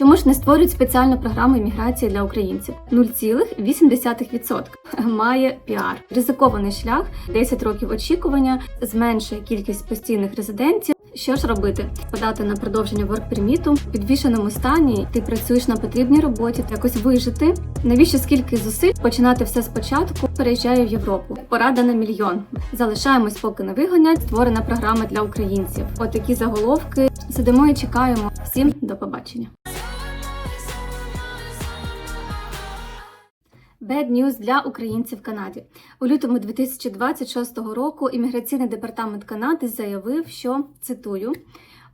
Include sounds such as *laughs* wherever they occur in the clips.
Чому ж не створюють спеціальну програму імміграції для українців? 0,8% *laughs* має піар. Ризикований шлях, 10 років очікування, зменшує кількість постійних резидентів. Що ж робити? Подати на продовження ворк-перміту, в підвішеному стані, ти працюєш на потрібній роботі, якось вижити. Навіщо скільки зусиль починати все спочатку? Переїжджаю в Європу. Порада на мільйон. Залишаємось, поки не вигонять. Створена програма для українців. Отакі заголовки. Сидимо і чекаємо. Всім до побачення. Bad News для українців в Канаді. У лютому 2026 року імміграційний департамент Канади заявив, що цитую.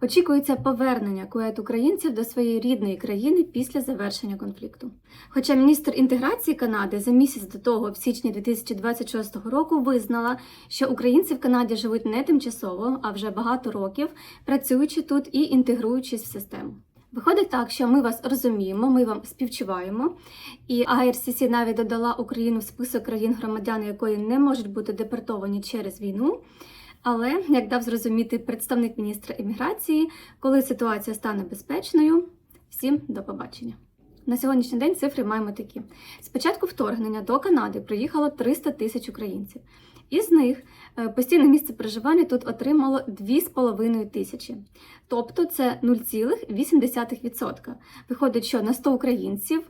Очікується повернення кует українців до своєї рідної країни після завершення конфлікту. Хоча міністр інтеграції Канади за місяць до того, в січні 2026 року, визнала, що українці в Канаді живуть не тимчасово, а вже багато років, працюючи тут і інтегруючись в систему. Виходить так, що ми вас розуміємо, ми вам співчуваємо, і IRCC навіть додала Україну в список країн громадян, якої не можуть бути депортовані через війну. Але як дав зрозуміти представник міністра імміграції, коли ситуація стане безпечною, всім до побачення. На сьогоднішній день цифри маємо такі: з початку вторгнення до Канади приїхало 300 тисяч українців. Із них постійне місце проживання тут отримало 2,5 тисячі. Тобто це 0,8%. Виходить, що на 100 українців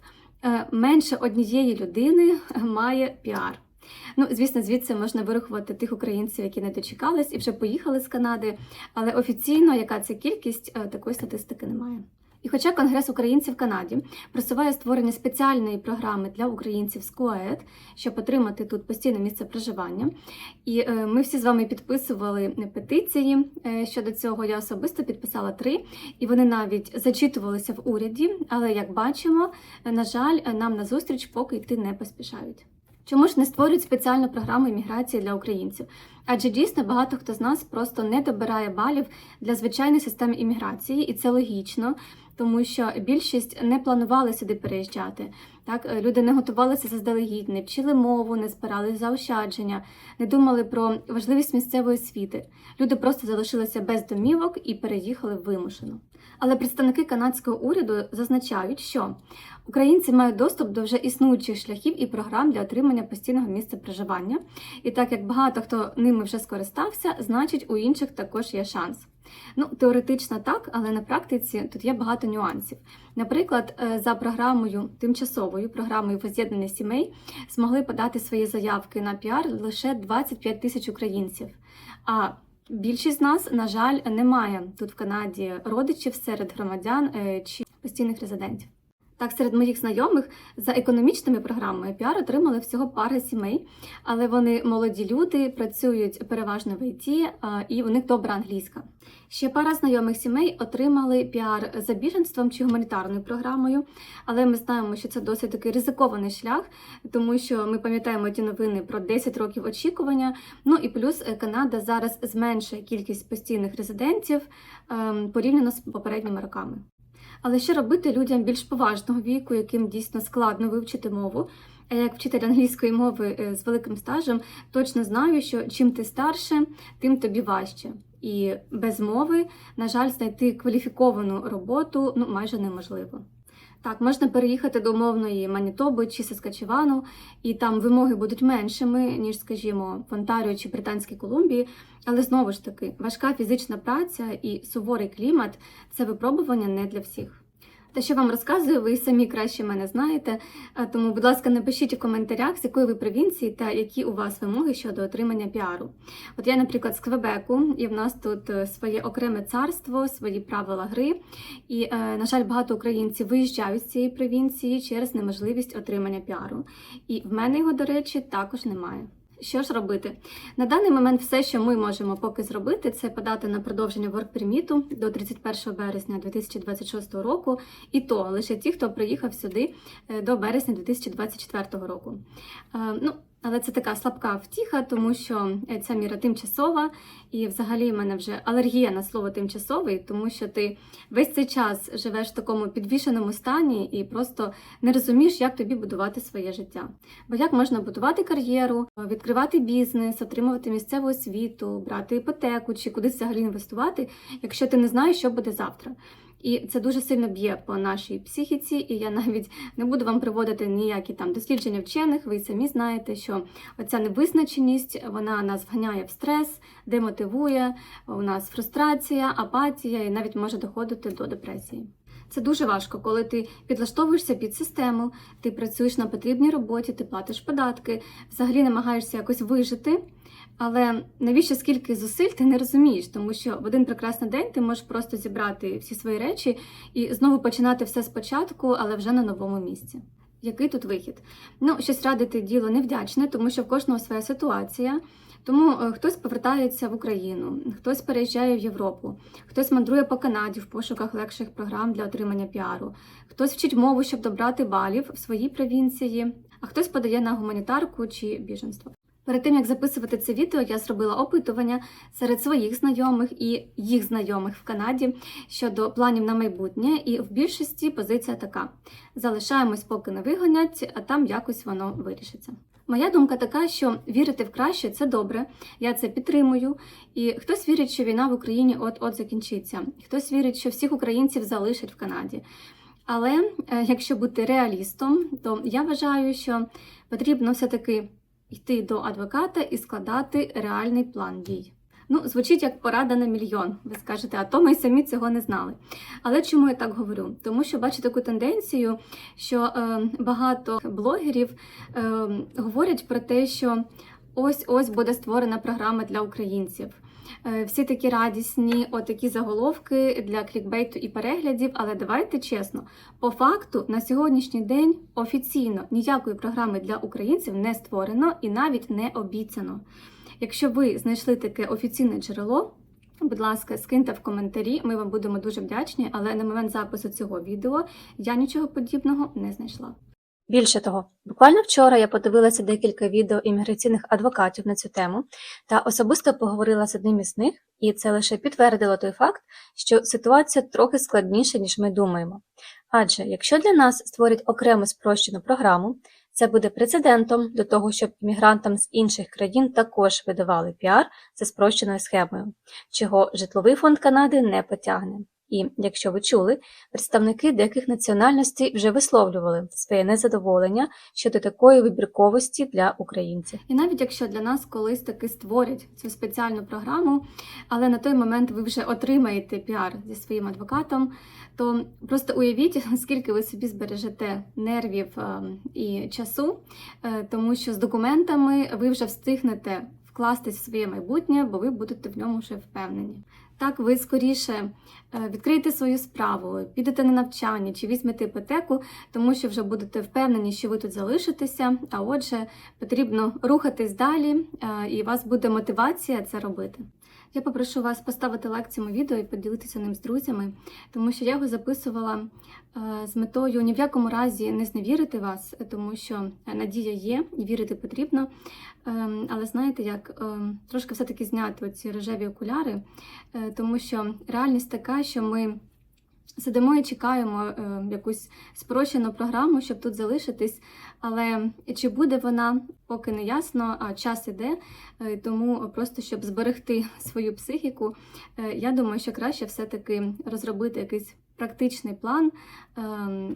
е, менше однієї людини має піар. Ну, звісно, звідси можна вирахувати тих українців, які не дочекались і вже поїхали з Канади. Але офіційно, яка це кількість, е, такої статистики немає. І хоча Конгрес українців в Канаді просуває створення спеціальної програми для українців з КУАЕД, щоб отримати тут постійне місце проживання, і е, ми всі з вами підписували петиції е, щодо цього. Я особисто підписала три, і вони навіть зачитувалися в уряді. Але як бачимо, на жаль, нам на зустріч поки йти не поспішають. Чому ж не створюють спеціальну програму імміграції для українців? Адже дійсно багато хто з нас просто не добирає балів для звичайної системи імміграції, і це логічно, тому що більшість не планували сюди переїжджати. Так, е, люди не готувалися заздалегідь, не вчили мову, не збирали заощадження, не думали про важливість місцевої освіти. Люди просто залишилися без домівок і переїхали вимушено. Але представники канадського уряду зазначають, що українці мають доступ до вже існуючих шляхів і програм для отримання постійного місця проживання. І так як багато хто ними вже скористався, значить у інших також є шанс. Ну, теоретично так, але на практиці тут є багато нюансів. Наприклад, е, за програмою тимчасовою програмою воз'єднання сімей змогли подати свої заявки на піар лише 25 тисяч українців. А більшість з нас, на жаль, немає тут в Канаді родичів серед громадян е, чи постійних резидентів. Так, серед моїх знайомих за економічними програмами піар отримали всього пара сімей, але вони молоді люди, працюють переважно в ІТ, і у них добра англійська. Ще пара знайомих сімей отримали піар за біженством чи гуманітарною програмою, але ми знаємо, що це досить такий ризикований шлях, тому що ми пам'ятаємо ті новини про 10 років очікування. Ну і плюс е, Канада зараз зменшує кількість постійних резидентів ем, порівняно з попередніми роками. Але що робити людям більш поважного віку, яким дійсно складно вивчити мову? А як вчитель англійської мови е, з великим стажем, точно знаю, що чим ти старше, тим тобі важче. І без мови, на жаль, знайти кваліфіковану роботу ну майже неможливо. Так, можна переїхати до умовної Манітоби чи Саскачевану, і там вимоги будуть меншими, ніж, скажімо, в Онтаріо чи Британській Колумбії. Але знову ж таки, важка фізична праця і суворий клімат це випробування не для всіх. Те, що вам розказую, ви самі краще мене знаєте. Тому, будь ласка, напишіть у коментарях, з якої ви провінції та які у вас вимоги щодо отримання піару. От я, наприклад, з Квебеку, і в нас тут е, своє окреме царство, свої правила гри. І, е, на жаль, багато українців виїжджають з цієї провінції через неможливість отримання піару. І в мене його, до речі, також немає. Що ж робити? На даний момент все, що ми можемо поки зробити, це подати на продовження ворк-приміту до 31 березня 2026 року, і то лише ті, хто приїхав сюди е, до березня 2024 року. Ну, але це така слабка втіха, тому що е, ця міра тимчасова, і взагалі в мене вже алергія на слово тимчасовий, тому що ти весь цей час живеш в такому підвішеному стані і просто не розумієш, як тобі будувати своє життя. Бо як можна будувати кар'єру, відкривати бізнес, отримувати місцеву освіту, брати іпотеку чи кудись взагалі інвестувати, якщо ти не знаєш, що буде завтра. І це дуже сильно б'є по нашій психіці, і я навіть не буду вам приводити ніякі там дослідження вчених. Ви самі знаєте, що оця невизначеність вона нас вганяє в стрес, демотивує. У нас фрустрація, апатія і навіть може доходити до депресії. Це дуже важко, коли ти підлаштовуєшся під систему, ти працюєш на потрібній роботі, ти платиш податки, взагалі намагаєшся якось вижити. Але навіщо скільки зусиль ти не розумієш, тому що в один прекрасний день ти можеш просто зібрати всі свої речі і знову починати все спочатку, але вже на новому місці. Який тут вихід? Ну, щось радити діло невдячне, тому що в кожного своя ситуація. Тому е, хтось повертається в Україну, хтось переїжджає в Європу, хтось мандрує по Канаді в пошуках легших програм для отримання піару, хтось вчить мову, щоб добрати балів в своїй провінції, а хтось подає на гуманітарку чи біженство. Перед тим як записувати це відео, я зробила опитування серед своїх знайомих і їх знайомих в Канаді щодо планів на майбутнє, і в більшості позиція така: залишаємось, поки не вигонять, а там якось воно вирішиться. Моя думка така, що вірити в краще це добре, я це підтримую. І хтось вірить, що війна в Україні от-от закінчиться, хтось вірить, що всіх українців залишать в Канаді. Але е, якщо бути реалістом, то я вважаю, що потрібно все-таки йти до адвоката і складати реальний план дій. Ну, звучить як порада на мільйон. Ви скажете, а то ми самі цього не знали. Але чому я так говорю? Тому що бачу таку тенденцію, що е, багато блогерів е, говорять про те, що ось ось буде створена програма для українців. Е, Всі такі радісні, отакі заголовки для клікбейту і переглядів. Але давайте чесно, по факту на сьогоднішній день офіційно ніякої програми для українців не створено і навіть не обіцяно. Якщо ви знайшли таке офіційне джерело, будь ласка, скиньте в коментарі, ми вам будемо дуже вдячні, але на момент запису цього відео я нічого подібного не знайшла. Більше того, буквально вчора я подивилася декілька відео імміграційних адвокатів на цю тему та особисто поговорила з одним із них, і це лише підтвердило той факт, що ситуація трохи складніша, ніж ми думаємо. Адже якщо для нас створять окрему спрощену програму, це буде прецедентом до того, щоб іммігрантам з інших країн також видавали піар за спрощеною схемою, чого житловий фонд Канади не потягне. І, якщо ви чули, представники деяких національностей вже висловлювали своє незадоволення щодо такої вибірковості для українців. І навіть якщо для нас колись таки створять цю спеціальну програму, але на той момент ви вже отримаєте піар зі своїм адвокатом, то просто уявіть, *laughs* скільки ви собі збережете нервів е, і часу, е, тому що з документами ви вже встигнете вкластись в своє майбутнє, бо ви будете в ньому вже впевнені. Так, ви скоріше е, відкриєте свою справу, підете на навчання чи візьмете іпотеку, тому що вже будете впевнені, що ви тут залишитеся. А отже, потрібно рухатись далі, е, і у вас буде мотивація це робити. Я попрошу вас поставити лайк цьому відео і поділитися ним з друзями, тому що я його записувала е, з метою ні в якому разі не зневірити вас, тому що надія є і вірити потрібно. Ем, Але знаєте, як ем, трошки все-таки зняти ці рожеві окуляри, е, тому що реальність така, що ми. Сидимо і чекаємо е, якусь спрощену програму, щоб тут залишитись. Але чи буде вона, поки не ясно, а час іде. Е, Тому просто щоб зберегти свою психіку, е, я думаю, що краще все-таки розробити якийсь практичний план е,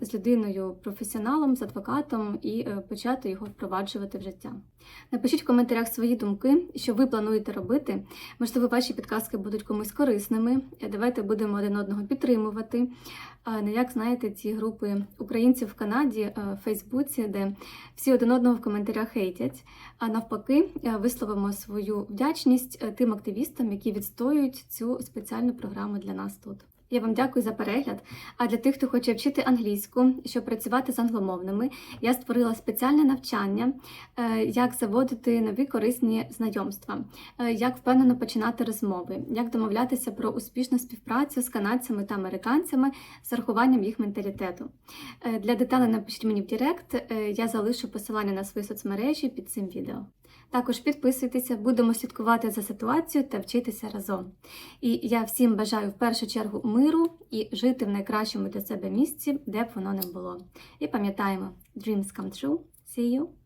з людиною, професіоналом, з адвокатом і е, почати його впроваджувати в життя. Напишіть в коментарях свої думки, що ви плануєте робити. Можливо, ваші підказки будуть комусь корисними. Е, Давайте будемо один одного підтримувати. Не як знаєте, ці групи українців в Канаді е, в Фейсбуці, де всі один одного в коментарях хейтять. А навпаки, висловимо свою вдячність тим активістам, які відстоюють цю спеціальну програму для нас тут. Я вам дякую за перегляд. А для тих, хто хоче вчити англійську, щоб працювати з англомовними, я створила спеціальне навчання, е, як заводити нові корисні знайомства, е, як впевнено починати розмови, як домовлятися про успішну співпрацю з канадцями та американцями з урахуванням їх менталітету. Е, Для деталей напишіть мені в Директ, я залишу посилання на свої соцмережі під цим відео. Також підписуйтеся, будемо слідкувати за ситуацією та вчитися разом. І я всім бажаю в першу чергу миру і жити в найкращому для себе місці, де б воно не було. І пам'ятаємо, dreams come true. See you!